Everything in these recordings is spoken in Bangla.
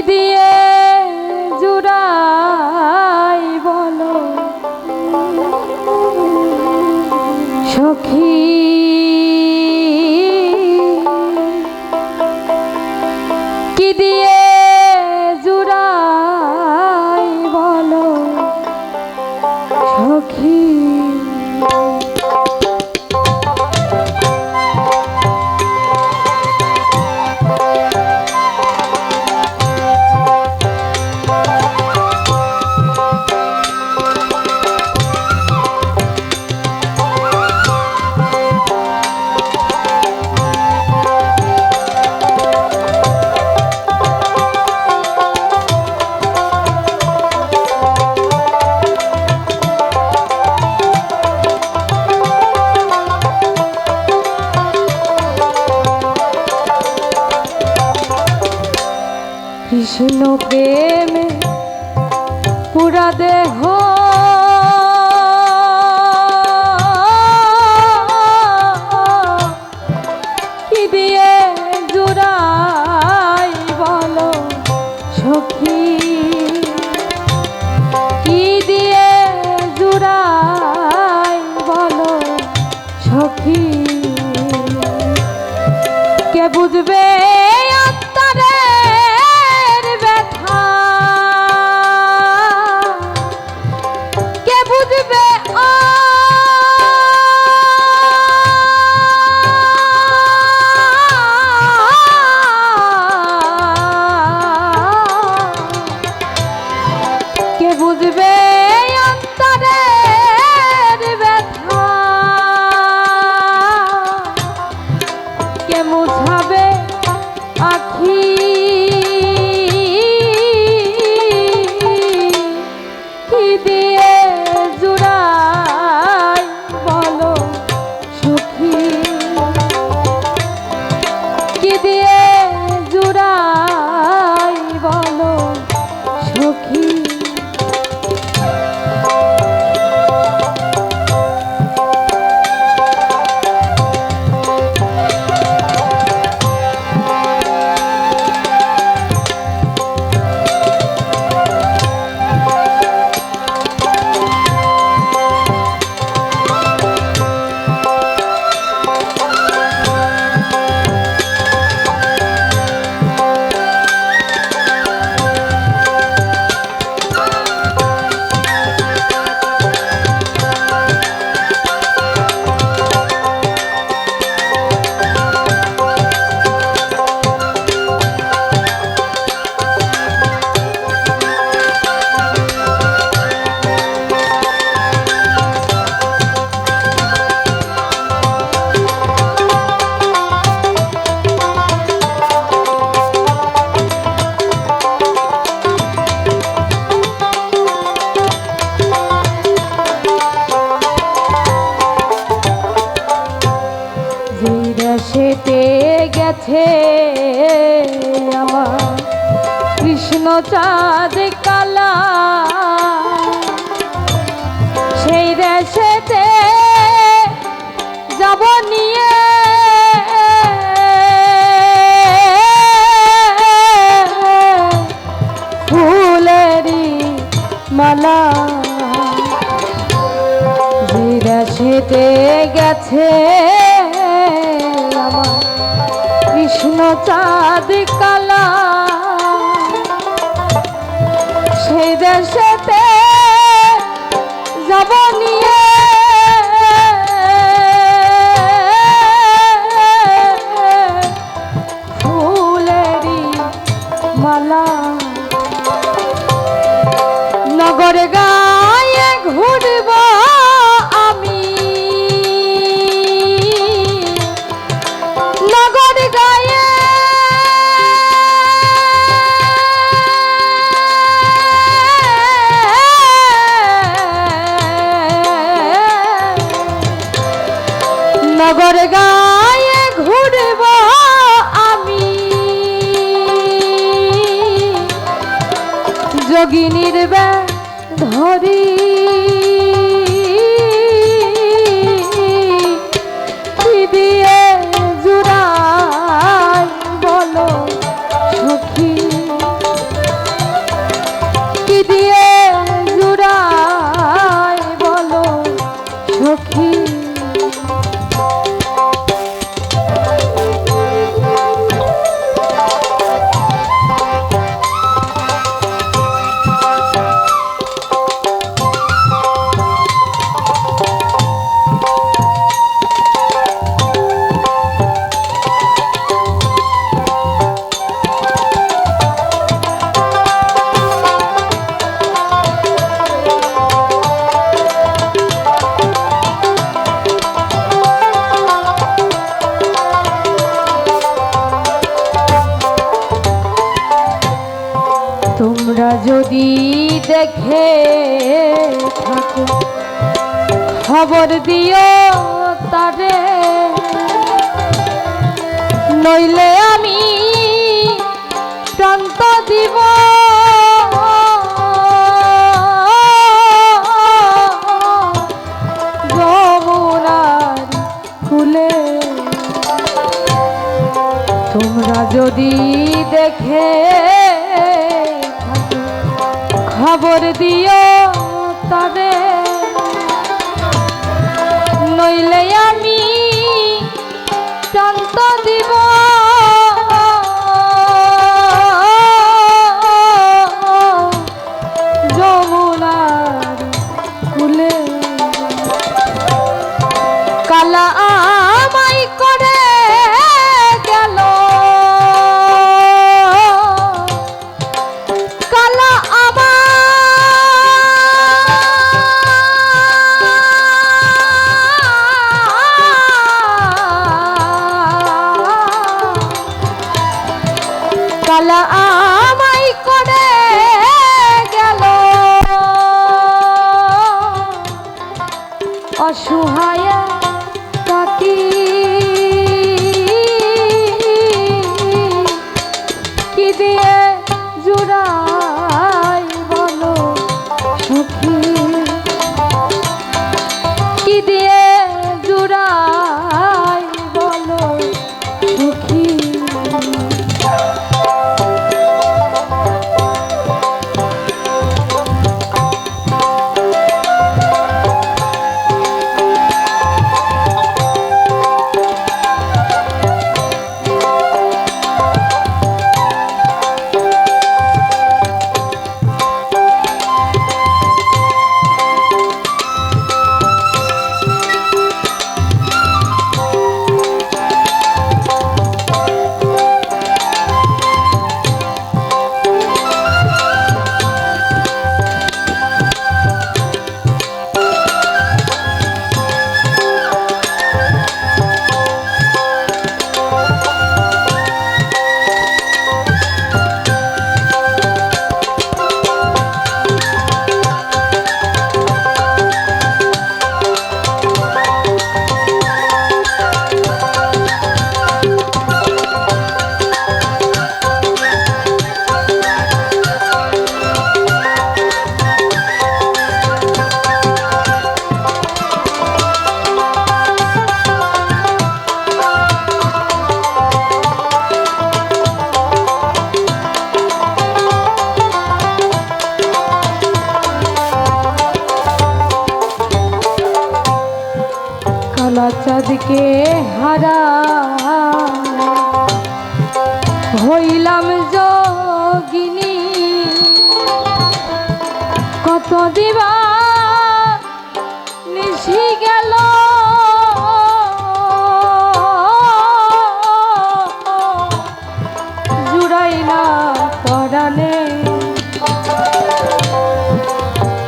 দিয়ে Thank you. সেটে গেছে আমার কৃষ্ণ চাঁদ কালা। সেই দেশেতে যাব নিয়ে। ফুলেরি মালা। সেতে গেছে কোনো চাঁদ কালা সেই দেশেতে যাব নিয়ে। ফুলেরি মালা গায়ে ঘুরব আমি? যোগিনীর বে ধরি। খবর দিও তারে। নইলে আমি প্রান্ত দিব। তোমরা যদি দেখে খবর দিও তবে চাঁদকে হারা? হইলাম যোগিনী। কত দিবা নিশি গেল। জুড়াই না পরানে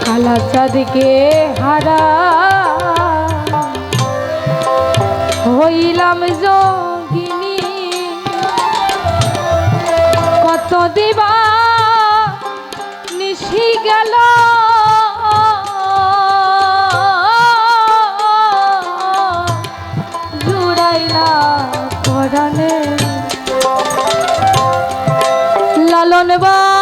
কালা চাঁদকে হারা। হইলাম যোগিনী। কত দিবা নিশি গেল। জুড়াইলা করানে লালন বা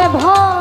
থাকে